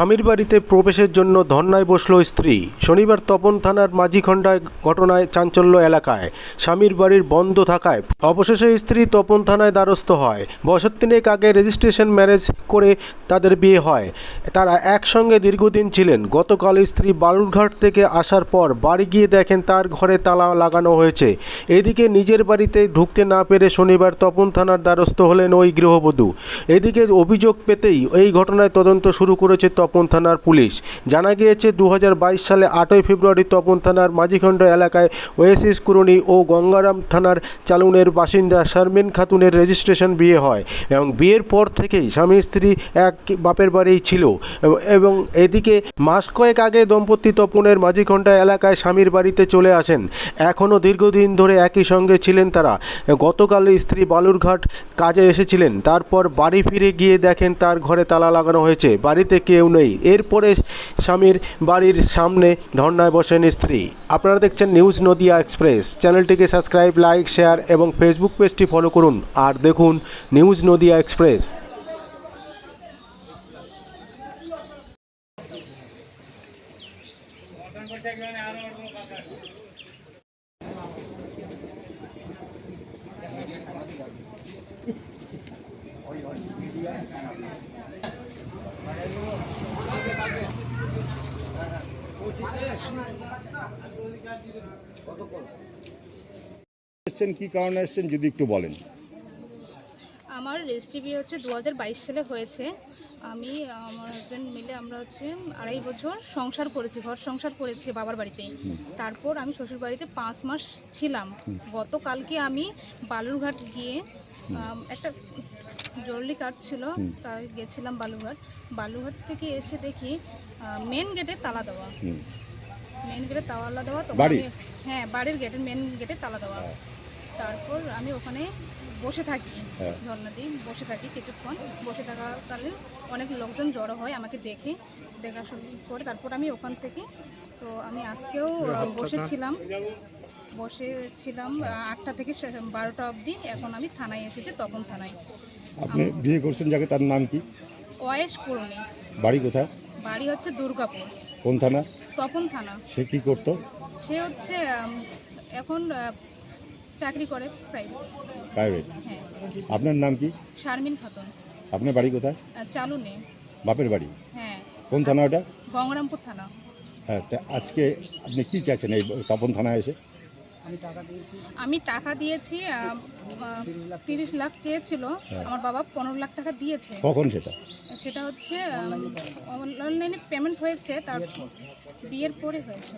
স্বামীর বাড়িতে প্রবেশের জন্য ধর্নায় বসল স্ত্রী। শনিবার তপন থানার মাঝিখণ্ডায় ঘটনায় চাঞ্চল্য এলাকায়। স্বামীর বাড়ির বন্ধ থাকায় অবশেষে স্ত্রী তপন থানায় দ্বারস্থ হয়। বছর তিনেক আগে রেজিস্ট্রেশন ম্যারেজ করে তাদের বিয়ে হয়। তারা একসঙ্গে দীর্ঘদিন ছিলেন। গতকাল স্ত্রী বালুরঘাট থেকে আসার পর বাড়ি গিয়ে দেখেন তার ঘরে তালা লাগানো হয়েছে। এদিকে নিজের বাড়িতে ঢুকতে না পেরে শনিবার তপন থানার দ্বারস্থ হলেন ওই গৃহবধূ। এদিকে অভিযোগ পেতেই এই ঘটনায় তদন্ত শুরু করেছে তপন। থানার পুলিশ। জানা গিয়েছে দু হাজার বাইশ সালে আটই ফেব্রুয়ারি তপন থানার মাঝিখণ্ড এলাকায় ওয়েসিস কুরুনি ও গঙ্গারাম থানার চালুনের বাসিন্দা শারমিন খাতুনের রেজিস্ট্রেশন বিয়ে হয় এবং বিয়ের পর থেকেই স্বামী, স্ত্রী এক বাপের বাড়িই ছিল। এবং এদিকে মাস কয়েক আগে দম্পতি তপনের মাঝিখণ্ডা এলাকায় স্বামীর বাড়িতে চলে আসেন। এখনও দীর্ঘদিন ধরে একই সঙ্গে ছিলেন তারা। গতকাল স্ত্রী বালুরঘাট কাজে এসেছিলেন। তারপর বাড়ি ফিরে গিয়ে দেখেন তার ঘরে তালা লাগানো হয়েছে। বাড়িতে কেউ নেই। এরপরে স্বামীর বাড়ির সামনে ধর্নায় বসেন স্ত্রী। আপনারা দেখছেন নিউজ নদিয়া এক্সপ্রেস। চ্যানেলটিকে সাবস্ক্রাইব, লাইক, শেয়ার এবং ফেসবুক পেজটি ফলো করুন। আর দেখুন নিউজ নদিয়া এক্সপ্রেস। এসছেন কি কারণে এসছেন যদি একটু বলেন। আমার রেজিস্ট্রি বিয়ে হচ্ছে দু হাজার বাইশ সালে হয়েছে। আমি আমার হাজব্যান্ড মিলে আমরা হচ্ছে আড়াই বছর সংসার করেছি ঘর সংসার করেছি বাবার বাড়িতে তারপর আমি শ্বশুর বাড়িতে পাঁচ মাস ছিলাম। গতকালকে আমি বালুরঘাট গিয়ে একটা জরুরি কাজ ছিল তাই গেছিলাম বালুরঘাট। বালুরঘাট থেকে এসে দেখি মেন গেটে তালা দেওয়া। মেন গেটে তালা দেওয়া তো বাড়ির? হ্যাঁ বাড়ির গেটের মেন গেটে তালা দেওয়া। তারপর আমি ওখানে বসে থাকি হ্যাঁ। ঝর্ণা দিই বসে থাকি কিছুক্ষণ। বসে থাকাকালীন অনেক লোকজন জড়ো হয় আমাকে দেখে দেখা শুরু করে তারপর আমি ওখান থেকে তো আমি আজকেও আহ, বসেছিলাম। বসেছিলাম আহ, আটটা থেকে সে- বারোটা অবধি। এখন আমি থানায় এসেছি তখন থানায়। আপনি বিয়ে করছেন যাকে তার নাম কি? ওয়েস করুনি। বাড়ি কোথায়? বাড়ি হচ্ছে দুর্গাপুর। কোন থানা? তপন থানা। সে কি করত? সে হচ্ছে এখন চাকরি করে প্রাইভেট প্রাইভেট হ্যাঁ। আপনার নাম কি? শারমিন খাতুন। আপনার বাড়ি কোথায়? চালু নেই বাপের বাড়ি? হ্যাঁ। কোন থানা ওটা? গঙ্গারামপুর থানা। হ্যাঁ তা আজকে আপনি কি চাইছেন এই তপন থানায় এসে? আমি টাকা দিয়েছি। তিরিশ লাখ চেয়েছিল। হ্যাঁ। আমার বাবা পনেরো লাখ টাকা দিয়েছে। কখন সেটা? সেটা হচ্ছে অনলাইনে পেমেন্ট হয়েছে তার বিয়ের পরে হয়েছে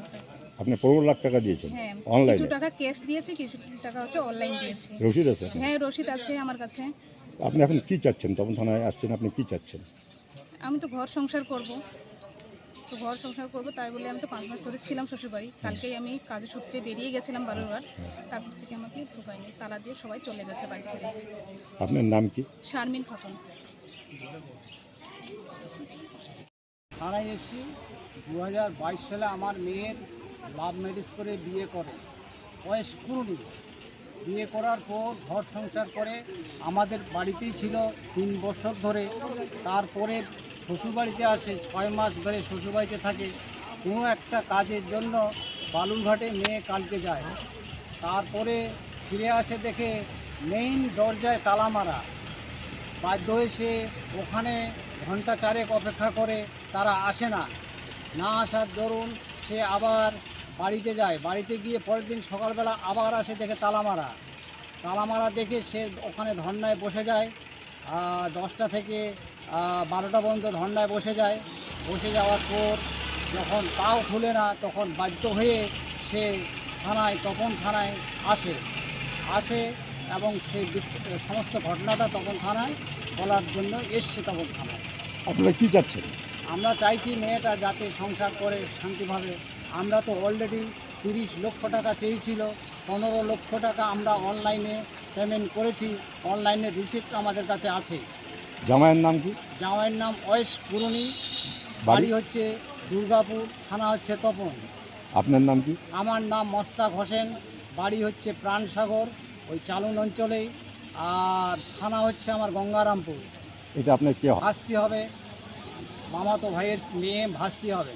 আপনি পনেরো লাখ টাকা দিয়েছেন? হ্যাঁ অনলাইনে? কিছু টাকা ক্যাশ দিয়েছি কিছু টাকা হচ্ছে অনলাইন দিয়েছি। রসিদ আছে হ্যাঁ রসিদ আছে আমার কাছে। আপনি এখন কি চাচ্ছেন? তপন থানায় আসছেন আপনি কি চাচ্ছেন? আমি তো ঘর সংসার করব। তো ঘর সংসার করব তাই বলে আমি তো পাঁচ মাস ধরে ছিলাম শ্বশুরবাড়ি। কালকেই আমি কাজের সূত্রে বেরিয়ে গেছিলাম বালুরঘাট তারপর থেকে আমাকে ঢোকায়নি তালা দিয়ে সবাই চলে গেছে বাড়ি ছেড়ে। আপনার নাম কি? শারমিন খাতুন। থানায় এসেছি দু হাজার বাইশ সালে আমার মেয়ের লাভ ম্যারেজ করে বিয়ে করে। বয়স কুড়ি। বিয়ে করার পর ঘর সংসার করে আমাদের বাড়িতেই ছিল তিন বছর ধরে। তারপরে শ্বশুরবাড়িতে আসে, ছয় মাস ধরে শ্বশুরবাড়িতে থাকে, কোনো একটা কাজের জন্য বালুরঘাটে মেয়ে কালকে যায়। তারপরে ফিরে আসে দেখে মেইন দরজায় তালা মারা। বাধ্য হয়ে সে ওখানে ঘণ্টা চারেক অপেক্ষা করে, তারা আসে না। না আসার দরুন সে আবার বাড়িতে যায়। বাড়িতে গিয়ে পরের দিন সকালবেলা আবার আসে দেখে তালা মারা। তালা মারা দেখে সে ওখানে ধর্নায় বসে যায়। দশটা থেকে বারোটা পর্যন্ত ধর্নায় বসে যায়। বসে যাওয়ার পর যখন তাও খুলে না তখন বাধ্য হয়ে সে থানায় তপন থানায় আসে। আসে এবং সেই সমস্ত ঘটনাটা তখন থানায় বলার জন্য এসছে তখন থানায়। আপনারা কি চাচ্ছেন? আমরা চাইছি মেয়েটা যাতে সংসার করে শান্তিভাবে। আমরা তো অলরেডি তিরিশ লক্ষ টাকা চেয়েছিল পনেরো লক্ষ টাকা আমরা অনলাইনে পেমেন্ট করেছি অনলাইনে রিসিপ্ট আমাদের কাছে আছে। জামাইয়ের নাম কি? জামাইয়ের নাম অয়েস পুরনি বাড়ি? হচ্ছে দুর্গাপুর থানা হচ্ছে তপন। আপনার নাম কি? আমার নাম মস্তাক হোসেন বাড়ি হচ্ছে প্রাণসাগর ওই চালুন অঞ্চলেই আর থানা হচ্ছে আমার গঙ্গারামপুর। এটা আপনার কে আসতে হবে মামাতো ভাইয়ের মেয়ে ভাস্তি হবে।